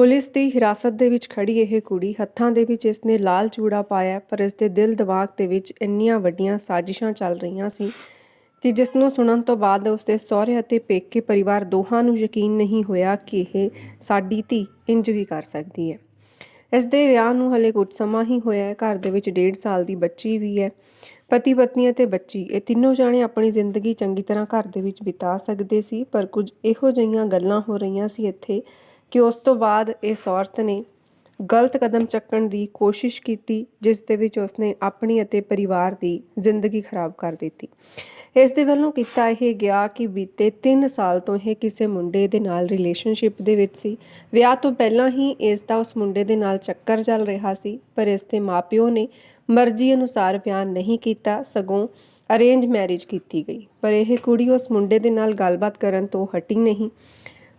Police ਦੀ ਹਿਰਾਸਤ ਦੇ ਵਿੱਚ ਖੜੀ ਇਹ ਕੁੜੀ ਹੱਥਾਂ ਦੇ ਵਿੱਚ ਇਸਨੇ ਲਾਲ ਚੂੜਾ ਪਾਇਆ ਪਰ ਇਸ ਦੇ ਦਿਲ ਦਿਮਾਗ ਦੇ ਵਿੱਚ ਇੰਨੀਆਂ ਵੱਡੀਆਂ ਸਾਜ਼ਿਸ਼ਾਂ ਚੱਲ ਰਹੀਆਂ ਸੀ ਕਿ ਜਿਸ ਨੂੰ ਸੁਣਨ ਤੋਂ ਬਾਅਦ ਉਸਦੇ ਸਹੁਰੇ ਅਤੇ ਪੇਕੇ ਪਰਿਵਾਰ ਦੋਹਾਂ ਨੂੰ ਯਕੀਨ ਨਹੀਂ ਹੋਇਆ ਕਿ ਇਹ ਸਾਡੀ ਧੀ ਇੰਜ ਵੀ ਕਰ ਸਕਦੀ ਹੈ। ਇਸ ਦੇ ਵਿਆਹ ਨੂੰ ਹਲੇ ਕੁਝ ਸਮਾਂ ਹੀ ਹੋਇਆ ਹੈ, ਘਰ ਦੇ ਵਿੱਚ 1.5 ਸਾਲ ਦੀ ਬੱਚੀ ਵੀ ਹੈ। ਪਤੀ ਪਤਨੀ ਅਤੇ ਬੱਚੀ, ਇਹ ਤਿੰਨੋਂ ਜਾਣੇ ਆਪਣੀ ਜ਼ਿੰਦਗੀ ਚੰਗੀ ਤਰ੍ਹਾਂ ਘਰ ਦੇ ਵਿੱਚ ਬਿਤਾ ਸਕਦੇ ਸੀ, ਪਰ ਕੁਝ ਇਹੋ ਜਿਹੀਆਂ ਗੱਲਾਂ ਹੋ ਰਹੀਆਂ ਸੀ ਇੱਥੇ ਕਿ ਉਸ ਤੋਂ ਬਾਅਦ ਇਸ ਔਰਤ ਨੇ ਗਲਤ ਕਦਮ ਚੱਕਣ ਦੀ ਕੋਸ਼ਿਸ਼ ਕੀਤੀ, ਜਿਸ ਦੇ ਵਿੱਚ ਉਸਨੇ ਆਪਣੀ ਅਤੇ ਪਰਿਵਾਰ ਦੀ ਜ਼ਿੰਦਗੀ ਖਰਾਬ ਕਰ ਦਿੱਤੀ। ਇਸ ਦੇ ਵੱਲੋਂ ਕੀਤਾ ਇਹ ਗਿਆ ਕਿ ਬੀਤੇ 3 ਸਾਲ ਤੋਂ ਇਹ ਕਿਸੇ ਮੁੰਡੇ ਦੇ ਨਾਲ ਰਿਲੇਸ਼ਨਸ਼ਿਪ ਦੇ ਵਿੱਚ ਸੀ। ਵਿਆਹ ਤੋਂ ਪਹਿਲਾਂ ਹੀ ਇਸ ਦਾ ਉਸ ਮੁੰਡੇ ਦੇ ਨਾਲ ਚੱਕਰ ਚੱਲ ਰਿਹਾ ਸੀ, ਪਰ ਇਸ ਦੇ ਮਾਪਿਓ ਨੇ ਮਰਜ਼ੀ ਅਨੁਸਾਰ ਵਿਆਹ ਨਹੀਂ ਕੀਤਾ, ਸਗੋਂ ਅਰੇਂਜ ਮੈਰਿਜ ਕੀਤੀ ਗਈ। ਪਰ ਇਹ ਕੁੜੀ ਉਸ ਮੁੰਡੇ ਦੇ ਨਾਲ ਗੱਲਬਾਤ ਕਰਨ ਤੋਂ ਹਟੀ ਨਹੀਂ।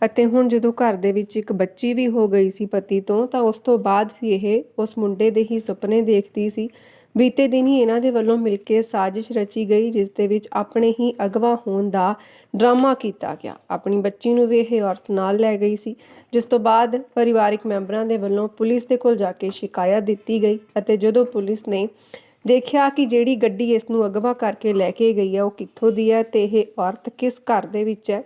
ਅਤੇ ਹੁਣ ਜਦੋਂ ਘਰ ਦੇ ਵਿੱਚ ਇੱਕ ਬੱਚੀ ਵੀ ਹੋ ਗਈ ਸੀ ਪਤੀ ਤੋਂ, ਤਾਂ ਉਸ ਤੋਂ ਬਾਅਦ ਵੀ ਇਹ ਉਸ ਮੁੰਡੇ ਦੇ ਹੀ ਸੁਪਨੇ ਦੇਖਦੀ ਸੀ। ਬੀਤੇ ਦਿਨ ਹੀ ਇਹਨਾਂ ਦੇ ਵੱਲੋਂ ਮਿਲ ਕੇ ਸਾਜ਼ਿਸ਼ ਰਚੀ ਗਈ, ਜਿਸ ਦੇ ਵਿੱਚ ਆਪਣੇ ਹੀ ਅਗਵਾ ਹੋਣ ਦਾ ਡਰਾਮਾ ਕੀਤਾ ਗਿਆ। ਆਪਣੀ ਬੱਚੀ ਨੂੰ ਵੀ ਇਹ ਔਰਤ ਨਾਲ ਲੈ ਗਈ ਸੀ, ਜਿਸ ਤੋਂ ਬਾਅਦ ਪਰਿਵਾਰਿਕ ਮੈਂਬਰਾਂ ਦੇ ਵੱਲੋਂ ਪੁਲਿਸ ਦੇ ਕੋਲ ਜਾ ਕੇ ਸ਼ਿਕਾਇਤ ਦਿੱਤੀ ਗਈ ਅਤੇ ਜਦੋਂ ਪੁਲਿਸ ਨੇ ਦੇਖਿਆ ਕਿ ਜਿਹੜੀ ਗੱਡੀ ਇਸ ਨੂੰ ਅਗਵਾ ਕਰਕੇ ਲੈ ਕੇ ਗਈ ਹੈ, ਉਹ ਕਿੱਥੋਂ ਦੀ ਹੈ ਤੇ ਇਹ ਔਰਤ ਕਿਸ ਘਰ ਦੇ ਵਿੱਚ ਹੈ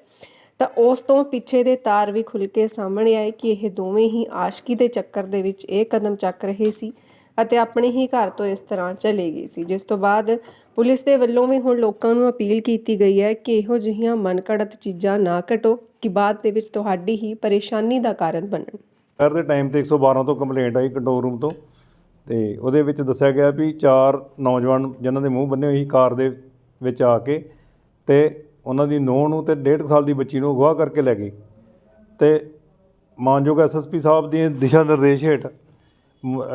ਤਾਂ ਉਸ ਤੋਂ ਪਿੱਛੇ ਦੇ ਤਾਰ ਵੀ ਖੁੱਲ ਕੇ ਸਾਹਮਣੇ ਆਏ ਕਿ ਇਹ ਦੋਵੇਂ ਹੀ ਆਸ਼ਕੀ ਦੇ ਚੱਕਰ ਦੇ ਵਿੱਚ ਇਹ ਕਦਮ ਚੱਕ ਰਹੇ ਸੀ ਅਤੇ ਆਪਣੇ ਹੀ ਘਰ ਤੋਂ ਇਸ ਤਰ੍ਹਾਂ ਚਲੇ ਗਈ ਸੀ, ਜਿਸ ਤੋਂ ਬਾਅਦ ਪੁਲਿਸ ਦੇ ਵੱਲੋਂ ਵੀ ਹੁਣ ਲੋਕਾਂ ਨੂੰ ਅਪੀਲ ਕੀਤੀ ਗਈ ਹੈ ਕਿ ਇਹੋ ਜਿਹੀਆਂ ਮਨਕੜਤ ਚੀਜ਼ਾਂ ਨਾ ਘਟੋ ਕਿ ਬਾਅਦ ਦੇ ਵਿੱਚ ਤੁਹਾਡੀ ਹੀ ਪਰੇਸ਼ਾਨੀ ਦਾ ਕਾਰਨ ਬਣਨ। ਸ਼ਹਿਰ ਦੇ ਟਾਈਮ ਤੇ 112 ਤੋਂ ਕੰਪਲੇਂਟ ਆਈ ਕੰਟਰੋਲ ਰੂਮ ਤੋਂ ਤੇ ਉਹਦੇ ਵਿੱਚ ਦੱਸਿਆ ਗਿਆ ਵੀ ਚਾਰ ਨੌਜਵਾਨ ਜਿਨ੍ਹਾਂ ਦੇ ਮੂੰਹ ਬੰਨੇ ਹੋਏ ਕਾਰ ਦੇ ਵਿੱਚ ਆ ਕੇ ਤੇ ਉਹਨਾਂ ਦੀ ਨੂੰਹ ਨੂੰ ਤੇ 1.5 ਸਾਲ ਦੀ ਬੱਚੀ ਨੂੰ ਅਗਵਾ ਕਰਕੇ ਲੈ ਗਏ। ਤੇ ਮਾਨਯੋਗ ਐਸਐਸਪੀ ਸਾਹਿਬ ਦੀ ਦਿਸ਼ਾ ਨਿਰਦੇਸ਼ ਹੇਠ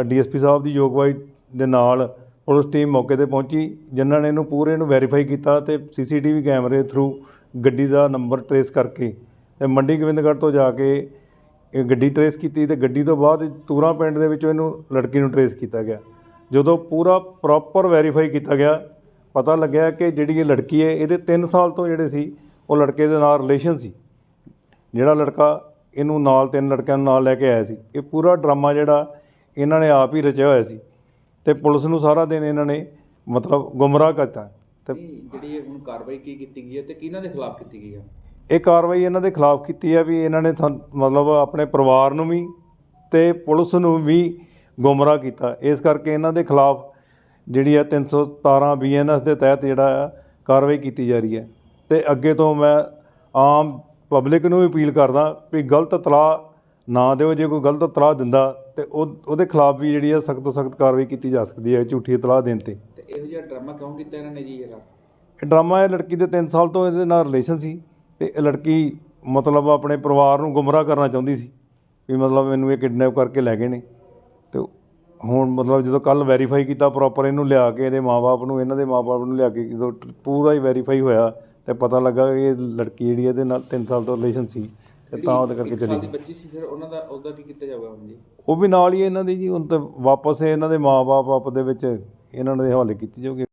ਡੀਐਸਪੀ ਸਾਹਿਬ ਦੀ ਯੋਗਵਾਈ ਦੇ ਨਾਲ ਪੁਲਿਸ ਟੀਮ ਮੌਕੇ ਤੇ ਪਹੁੰਚੀ, ਜਿਨ੍ਹਾਂ ਨੇ ਇਹਨੂੰ ਪੂਰੇ ਨੂੰ ਵੈਰੀਫਾਈ ਕੀਤਾ ਤੇ ਸੀਸੀਟੀਵੀ ਕੈਮਰੇ ਥਰੂ ਗੱਡੀ ਦਾ ਨੰਬਰ ਟਰੇਸ ਕਰਕੇ ਤੇ ਮੰਡੀ ਗੋਬਿੰਦਗੜ੍ਹ ਤੋਂ ਜਾ ਕੇ ਇਹ ਗੱਡੀ ਟਰੇਸ ਕੀਤੀ ਤੇ ਗੱਡੀ ਤੋਂ ਬਾਅਦ ਤੂਰਾ ਪਿੰਡ ਦੇ ਵਿੱਚੋਂ ਇਹਨੂੰ ਲੜਕੀ ਨੂੰ ਟਰੇਸ ਕੀਤਾ ਗਿਆ। ਜਦੋਂ ਪੂਰਾ ਪ੍ਰੋਪਰ ਵੈਰੀਫਾਈ ਕੀਤਾ ਗਿਆ ਪਤਾ ਲੱਗਿਆ ਕਿ ਜਿਹੜੀ ਇਹ ਲੜਕੀ ਹੈ ਇਹਦੇ 3 ਸਾਲ ਤੋਂ ਜਿਹੜੇ ਸੀ ਉਹ ਲੜਕੇ ਦੇ ਨਾਲ ਰਿਲੇਸ਼ਨ ਸੀ। ਜਿਹੜਾ ਲੜਕਾ ਇਹਨੂੰ ਨਾਲ ਤਿੰਨ ਲੜਕਿਆਂ ਨੂੰ ਨਾਲ ਲੈ ਕੇ ਆਇਆ ਸੀ। ਇਹ ਪੂਰਾ ਡਰਾਮਾ ਜਿਹੜਾ ਇਹਨਾਂ ਨੇ ਆਪ ਹੀ ਰਚਿਆ ਹੋਇਆ ਸੀ। ਤੇ ਪੁਲਿਸ ਨੂੰ ਸਾਰਾ ਦਿਨ ਇਹਨਾਂ ਨੇ ਮਤਲਬ ਗੁੰਮਰਾਹ ਕਰਤਾ। ਤੇ ਜਿਹੜੀ ਹੁਣ ਕਾਰਵਾਈ ਕੀ ਕੀਤੀ ਗਈ ਹੈ ਤੇ ਕਿਹਨਾਂ ਦੇ ਖਿਲਾਫ ਕੀਤੀ ਗਈ ਹੈ? ਇਹ ਕਾਰਵਾਈ ਇਹਨਾਂ ਦੇ ਖਿਲਾਫ ਕੀਤੀ ਹੈ ਵੀ ਇਹਨਾਂ ਨੇ ਮਤਲਬ ਆਪਣੇ ਪਰਿਵਾਰ ਨੂੰ ਵੀ ਤੇ ਪੁਲਿਸ ਨੂੰ ਵੀ ਗੁੰਮਰਾਹ ਕੀਤਾ। ਇਸ ਕਰਕੇ ਇਹਨਾਂ ਦੇ ਖਿਲਾਫ ਜਿਹੜੀ ਹੈ 317 ਬੀਐਨਐਸ ਦੇ ਤਹਿਤ ਜਿਹੜਾ ਕਾਰਵਾਈ ਕੀਤੀ ਜਾ ਰਹੀ ਹੈ। ਤੇ ਅੱਗੇ ਤੋਂ ਮੈਂ ਆਮ ਪਬਲਿਕ ਨੂੰ ਵੀ ਅਪੀਲ ਕਰਦਾ ਵੀ ਗਲਤ ਇਤਲਾਹ ਨਾ ਦਿਓ ਜੇ ਕੋਈ ਗਲਤ ਇਤਲਾਹ ਦਿੰਦਾ ਤੇ ਉਹ ਉਹਦੇ ਖਿਲਾਫ ਵੀ ਜਿਹੜੀ ਹੈ ਸਖਤ ਤੋਂ ਸਖਤ ਕਾਰਵਾਈ ਕੀਤੀ ਜਾ ਸਕਦੀ ਹੈ ਝੂਠੀ ਇਤਲਾਹ ਦੇਣ ਤੇ। ਤੇ ਇਹੋ ਜਿਹਾ ਡਰਾਮਾ ਕਿਉਂ ਕੀਤਾ ਇਹਨਾਂ ਨੇ ਜੀ ਇਹਦਾ? ਇਹ ਡਰਾਮਾ ਇਹ ਲੜਕੀ ਦੇ 3 ਸਾਲ ਤੋਂ ਇਹਦੇ ਨਾਲ ਰਿਲੇਸ਼ਨ ਸੀ ਤੇ ਇਹ ਲੜਕੀ ਮਤਲਬ ਆਪਣੇ ਪਰਿਵਾਰ ਨੂੰ ਗੁੰਮਰਾਹ ਕਰਨਾ ਚਾਹੁੰਦੀ ਸੀ ਵੀ ਮਤਲਬ ਮੈਨੂੰ ਇਹ ਕਿਡਨੈਪ ਕਰਕੇ ਲੈ ਗਏ ਨੇ। ਹੁਣ ਮਤਲਬ ਜਦੋਂ ਕੱਲ ਵੈਰੀਫਾਈ ਕੀਤਾ ਪ੍ਰੋਪਰ ਇਹਨੂੰ ਲਿਆ ਕੇ ਇਹਦੇ ਮਾਪੇ ਨੂੰ ਇਹਨਾਂ ਦੇ ਮਾਪੇ ਨੂੰ ਲਿਆ ਕੇ ਜਦੋਂ ਪੂਰਾ ਹੀ ਵੈਰੀਫਾਈ ਹੋਇਆ ਤੇ ਪਤਾ ਲੱਗਾ ਕਿ ਇਹ ਲੜਕੀ ਜਿਹੜੀ ਇਹਦੇ ਨਾਲ 3 ਸਾਲ ਤੋਂ ਰਿਲੇਸ਼ਨ ਸੀ ਤੇ ਤਾਂ ਉਹਦੇ ਕਰਕੇ ਚਲੀ ਗਈ ਬੱਚੀ ਸੀ ਫਿਰ ਉਹਨਾਂ ਦਾ ਉਹਦਾ ਕੀ ਕੀਤਾ ਜਾਊਗਾ ਹੁਣ ਜੀ? ਉਹ ਵੀ ਨਾਲ ਹੀ ਇਹਨਾਂ ਦੀ ਜੀ ਹੁਣ ਤੇ ਵਾਪਸ ਇਹਨਾਂ ਦੇ ਮਾਪੇ ਆਪ ਦੇ ਵਿੱਚ ਇਹਨਾਂ ਦੇ ਹਵਾਲੇ ਕੀਤੀ ਜਾਊਗੀ।